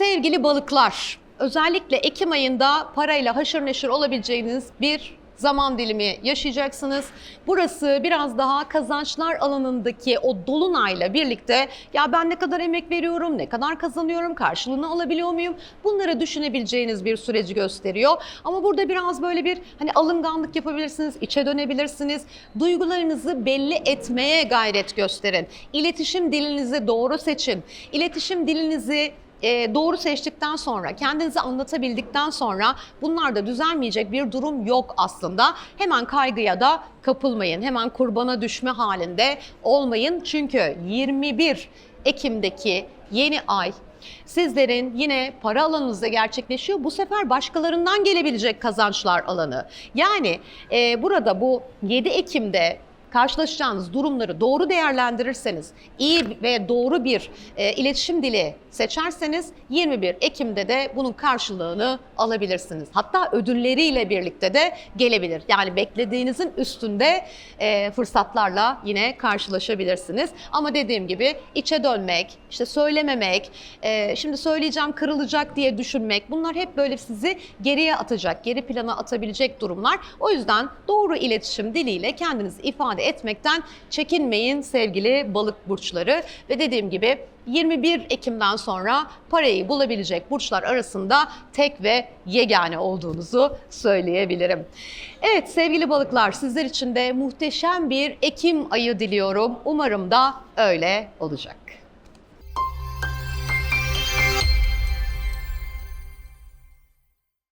Sevgili balıklar, özellikle Ekim ayında parayla haşır neşir olabileceğiniz bir zaman dilimi yaşayacaksınız. Burası biraz daha kazançlar alanındaki o dolunayla birlikte ya ben ne kadar emek veriyorum, ne kadar kazanıyorum, karşılığını alabiliyor muyum? Bunları düşünebileceğiniz bir süreci gösteriyor. Ama burada biraz böyle bir hani alınganlık yapabilirsiniz, içe dönebilirsiniz. Duygularınızı belli etmeye gayret gösterin. İletişim dilinizi doğru seçin. İletişim dilinizi e, doğru seçtikten sonra, kendinizi anlatabildikten sonra bunlarda düzelmeyecek bir durum yok aslında. Hemen kaygıya da kapılmayın. Hemen kurbana düşme halinde olmayın. Çünkü 21 Ekim'deki yeni ay Sizlerin yine para alanınızda gerçekleşiyor. Bu sefer başkalarından gelebilecek kazançlar alanı. Yani e, burada bu 7 Ekim'de karşılaşacağınız durumları doğru değerlendirirseniz, iyi ve doğru bir e, iletişim dili seçerseniz 21 Ekim'de de bunun karşılığını alabilirsiniz. Hatta ödülleriyle birlikte de gelebilir. Yani beklediğinizin üstünde e, fırsatlarla yine karşılaşabilirsiniz. Ama dediğim gibi içe dönmek, işte söylememek, e, şimdi söyleyeceğim kırılacak diye düşünmek bunlar hep böyle sizi geriye atacak, geri plana atabilecek durumlar. O yüzden doğru iletişim diliyle kendinizi ifade etmekten çekinmeyin sevgili balık burçları ve dediğim gibi 21 Ekim'den sonra parayı bulabilecek burçlar arasında tek ve yegane olduğunuzu söyleyebilirim. Evet sevgili balıklar sizler için de muhteşem bir Ekim ayı diliyorum. Umarım da öyle olacak.